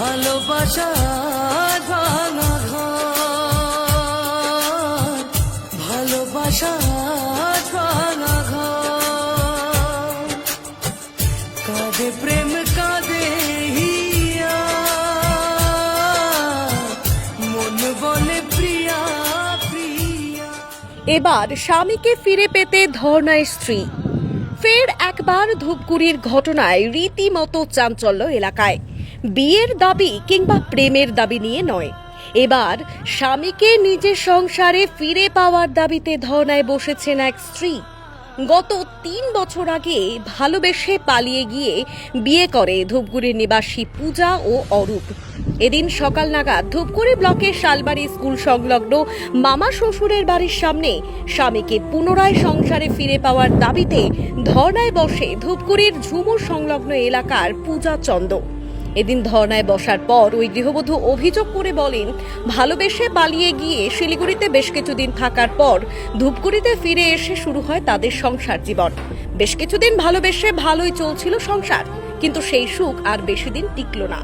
ভালোবাসা ভাঙা ঘর ভালোবাসা ভাঙা ঘর কাঁদে প্রেম, কাঁদে মন বলে প্রিয়া প্রিয়া। এবার স্বামীকে ফিরে পেতে ধর্নায় স্ত্রী। ফের একবার ধূপগুড়ির ঘটনায় রীতিমতো চাঞ্চল্য এলাকায়। বিয়ের দাবি কিংবা প্রেমের দাবি নিয়ে নয়। এবার স্বামীকে নিজের সংসারে ফিরে পাওয়ার দাবিতে ধর্নায় বসেছেন এক স্ত্রী। গত তিন বছর আগে ভালোবেসে পালিয়ে গিয়ে বিয়ে করে ধূপগুড়ির নিবাসী পূজা ও অরূপ। এদিন সকাল নাগাদ ধূপগুড়ি ব্লকের শালবাড়ি স্কুল সংলগ্ন মামা শ্বশুরের বাড়ির সামনে স্বামীকে পুনরায় সংসারে ফিরে পাওয়ার দাবিতে ধর্নায় বসে ধূপগুড়ির ঝুমুর সংলগ্ন এলাকার পূজা চন্দ। এদিন ধর্নায় বসার পর ওই গৃহবধূ অভিযোগ করে বলেন, ভালোবেসে পালিয়ে গিয়ে শিলিগুড়িতে বেশ কিছুদিন থাকার পর ধূপগুড়িতে ফিরে এসে শুরু হয় তাদের সংসার জীবন। বেশ কিছুদিন ভালোবেসে ভালোই চলছিল সংসার, কিন্তু সেই সুখ আর বেশি দিন টিকল না।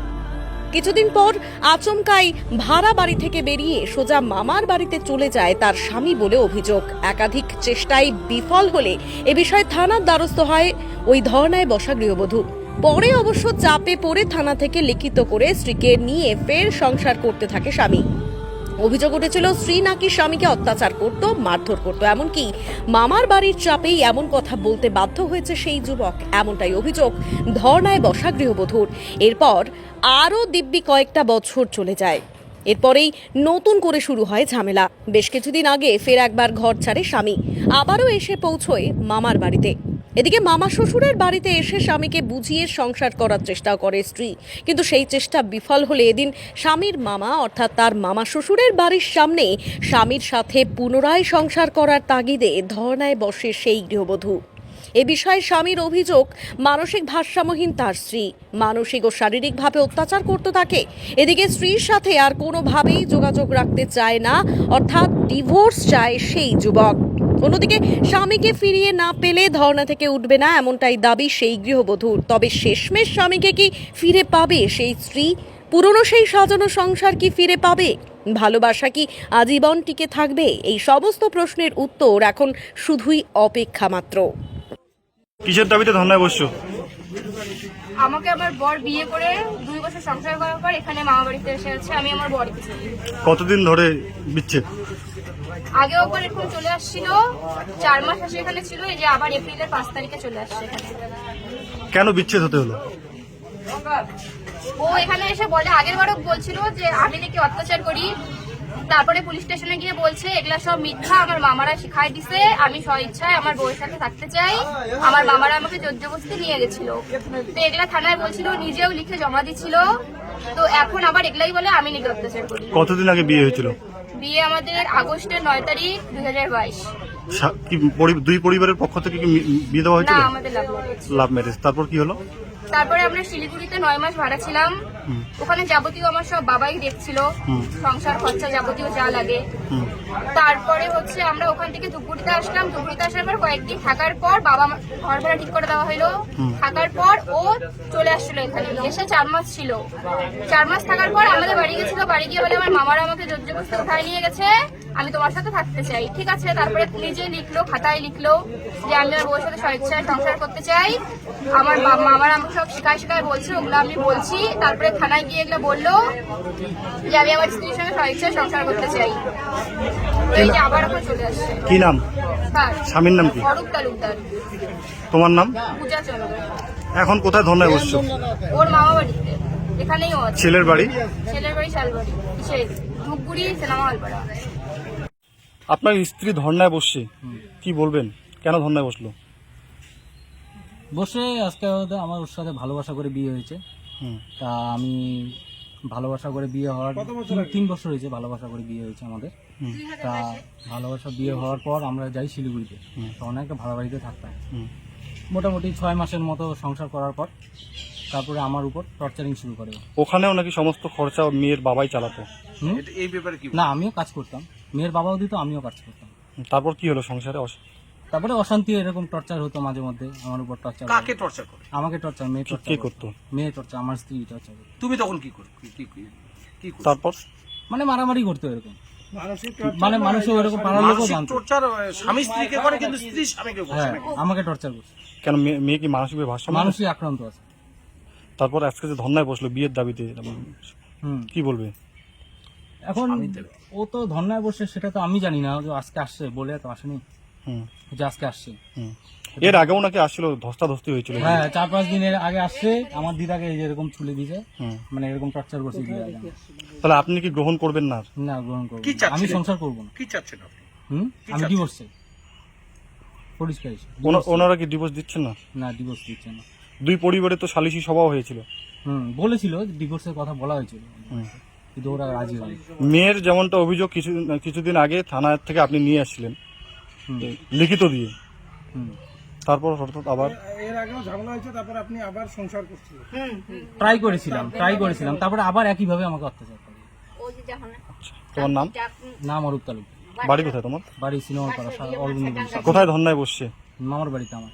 কিছুদিন পর আচমকাই ভাড়া বাড়ি থেকে বেরিয়ে সোজা মামার বাড়িতে চলে যায় তার স্বামী বলে অভিযোগ। একাধিক চেষ্টায় বিফল হলে এ বিষয়ে থানার দ্বারস্থ হয় ওই ধর্নায় বসা গৃহবধূ। পরে অবশ্য চাপে পড়ে থানা থেকে লিখিত করে স্ত্রীকে নিয়ে ফের সংসার করতে থাকে স্বামী। অভিযোগ উঠেছিল, স্ত্রী নাকি স্বামীকে অত্যাচার করত, মারধর করত। এমনকি মামার বাড়ির চাপেই এমন কথা বলতে বাধ্য হয়েছে সেই যুবক। এমনটাই অভিযোগ ধর্নায় বসা গৃহবধূর। এরপর আরও দিব্যি কয়েকটা বছর চলে যায়। এরপরেই নতুন করে শুরু হয় ঝামেলা। বেশ কিছুদিন আগে ফের একবার ঘর ছাড়ে স্বামী। আবারও এসে পৌঁছয় মামার বাড়িতে। এদিকে মামা শ্বশুরের বাড়িতে এসে স্বামীকে বুঝিয়ে সংসার করার চেষ্টা করে স্ত্রী। কিন্তু সেই চেষ্টা বিফল হলে এদিন স্বামীর মামা, অর্থাৎ তার মামা শ্বশুরের বাড়ির সামনে স্বামীর সাথে পুনরায় সংসার করার তাগিদে ধর্নায় বসে সেই গৃহবধূ। এ বিষয়ে স্বামীর অভিযোগ, মানসিক ভারসাম্যহীন তার স্ত্রী। মানসিক ও শারীরিকভাবে অত্যাচার করতে থাকে এদিকে স্ত্রীর সাথে আর কোনোভাবেই যোগাযোগ রাখতে চায় না, অর্থাৎ ডিভোর্স চায় সেই যুবক। অন্যদিকে স্বামীকে ফিরিয়ে না পেলে ধর্ণা থেকে উঠবে না এমনটাই দাবি সেই গৃহবধূর। তবে শেষমেশ স্বামীকে কি ফিরে পাবে? সেই স্ত্রী? পুরনো সেই সাজানো সংসার কি ফিরে পাবে? ভালোবাসা কি আজীবন টিকে থাকবে? এই সমস্ত প্রশ্নের উত্তর এখন শুধুই অপেক্ষা মাত্র। কিসের দাবিতে বসছো? আমাকে আমার বর বিয়ে করে দুই বছর সংসার করার পর এখানে মামা বাড়িতে এসে আছে আমি আমার বরকে কতদিন ধরে বিচ্ছেদ? আগেও একবার এরকম চলে আসছিল। চার মাস আসে এখানে ছিল এই যে আবার এপ্রিলের পাঁচ তারিখে চলে আসছে এখানে। কেন বিচ্ছেদ হতে হলো? ও এখানে এসে বলে আগের বারও বলছিল যে আমি নাকি অত্যাচার করি। তারপরে পুলিশ স্টেশনে গিয়ে বলছে এগুলা সব মিথ্যা আমার মামারা শিখাই দিছে। আমি স্ব ইচ্ছায় আমার বউয়ের সাথে থাকতে চাই। আমার মামারা আমাকে জোর জবস্তি নিয়ে গেছিল। তো এগুলা থানায় বলছিল নিজেও লিখে জমা দিছিল। তো এখন আবার এগুলাই বলে আমি নাকি অত্যাচার করি। কতদিন আগে বিয়ে হয়েছিল? বিয়ে আমাদের আগস্টের নয় তারিখ দুই হাজার বাইশ। দুই পরিবারের পক্ষ থেকে কি বিয়ে দেওয়া না হয়েছিল আমাদের লাভ ম্যারেজ লাভ ম্যারেজ তারপর কি হলো? তারপরে আমরা শিলিগুড়িতে নয় মাস ভাড়া ছিলাম। ওখানে যাবতীয় আমার সব বাবাই দেখছিল। সংসার খরচা যাবতীয় যা লাগে। তারপরে হচ্ছে আমরা ওখান থেকে ধুপুরিতে আসলাম। ধুপুরিতে আসার পর কয়েকদিন থাকার পর বাবা ঘর ভাড়া ঠিক করে দেওয়া হলো। থাকার পর ও চলে আসছিল এখানে। এসে চার মাস ছিল। চার মাস থাকার পর আমাদের বাড়ি গেছিল। বাড়ি গিয়ে বলে আমার মামারা আমাকে জোর জবরদস্তি উঠায় নিয়ে গেছে। আমি তোমার সাথে থাকতে চাই। ঠিক আছে তারপরে নিজে লিখলো খাতায় লিখলো যে আমি আমার বউর সাথে স্বেচ্ছায় সংসার করতে চাই। আমার মা- মামারা আমাকে সব শিকায় শিকায় বলছে ওগুলো আমি বলছি। তারপরে থানায় গিয়ে এগুলো বলল যে আমি আমার স্ত্রীর সঙ্গে স্বেচ্ছায় সংসার করতে চাই। এই যে আবার এখন চলে আসছে। কি নাম? স্বামীর নাম কি? অরূপ তালুকদার। তোমার নাম? পূজা চন্দ্র। এখন কোথায় ধর্নায় বসছো? ওর মামা বাড়িতে। এখানেই ছেলের বাড়ি? ছেলের বাড়ি শালবাড়ি। ধূপগুড়ি সিনেমা হলপাড়া আপনার স্ত্রী ধর্নায় বসছে কি বলবেন? কেন ধর্নায় বসল? বসে আজকে আমার ওর সাথে ভালোবাসা করে বিয়ে হয়েছে। হুম। তা আমি ভালোবাসা করে বিয়ে হওয়ার তিন- তিন বছর হয়েছে ভালোবাসা করে বিয়ে হয়েছে আমাদের। হুম। তা ভালোবাসা বিয়ে হওয়ার পর আমরা যাই শিলিগুড়িতে। তখন একটা ভাড়া বাড়িতে থাকতাম। মোটামুটি ছয় মাসের মতো সংসার করার পর তারপরে আমার উপর টর্চারিং শুরু করে ওখানেও নাকি সমস্ত খরচা মেয়ের বাবাই চালাতো? না আমিও কাজ করতাম। মেয়ের বাবাও দিত আমিও কাজ করতাম। তারপর কি হলো সংসারে? তারপরে অশান্তি এরকম টর্চার হতো মাঝে মধ্যে আমার উপর টর্চার কাকে টর্চার করে আমাকে টর্চার মেয়ে টর্চার কে করতো? মেয়ে টর্চার আমার স্ত্রী টর্চার তুমি তখন কি করো? কি কি- করো? তারপর? মানে মারামারি করতো এরকম। মানে মানুষও এরকম পাড়ার লোকও জানতো টর্চার স্বামী স্ত্রীকে করে কিন্তু স্ত্রী স্বামীকে করছে। হ্যাঁ আমাকে টর্চার করছে। কেন মেয়ে- কি মানসিকভাবে ভারসাম্য মানুষই আক্রান্ত আছে। তারপর আজকে যে ধর্নায় বসল বিয়ের দাবিতে হুম। কি বলবে? এখন ও তো ধর্নায় বসে সেটা তো আমি জানি না ও যে আজকে আসছে বলে তো আসেনি। হুম। যে আজকে আসছে। এর আগেও নাকি আসছিল ধস্তাধস্তি হয়েছিল হ্যাঁ চার পাঁচ দিনের আগে আসছে আমার দিদাকে এই এরকম ছুলে দিয়েছে হুম। মানে এরকম টর্চার করছে তাহলে আপনি কি গ্রহণ করবেন না? না গ্রহণ করব? আমি সংসার করব না। কি চাচ্ছেন আপনি? হুম? আমি ডিভোর্স চাই। পরিষ্কার ওনারা কি ডিভোর্স দিচ্ছেন না? না ডিভোর্স দিচ্ছে না। দুই পরিবারে তো সালিশি সভা হয়েছিল। হুম বলেছিল ডিভোর্সের কথা বলা হয়েছিল। হুম। কিন্তু ওরা রাজি হয়নি? মেয়ের যেমনটা অভিযোগ কিছু কিছুদিন আগে থানা থেকে আপনি নিয়ে আসছিলেন। লিখিত দিয়ে। তারপর হঠাৎ আবার এর আগেও ঝামেলা হয়েছে তারপর আপনি আবার সংসার করছিলেন। ট্রাই করেছিলাম ট্রাই করেছিলাম তারপরে আবার একইভাবে আমাকে অত্যাচার করে। তোমার নাম? নাম অরূপ তালুক বাড়ি কোথায় তোমার? বাড়ি সিনেমা পাড়া অরবিন্দ। কোথায় ধর্নায় বসছে? মামার বাড়িতে আমার।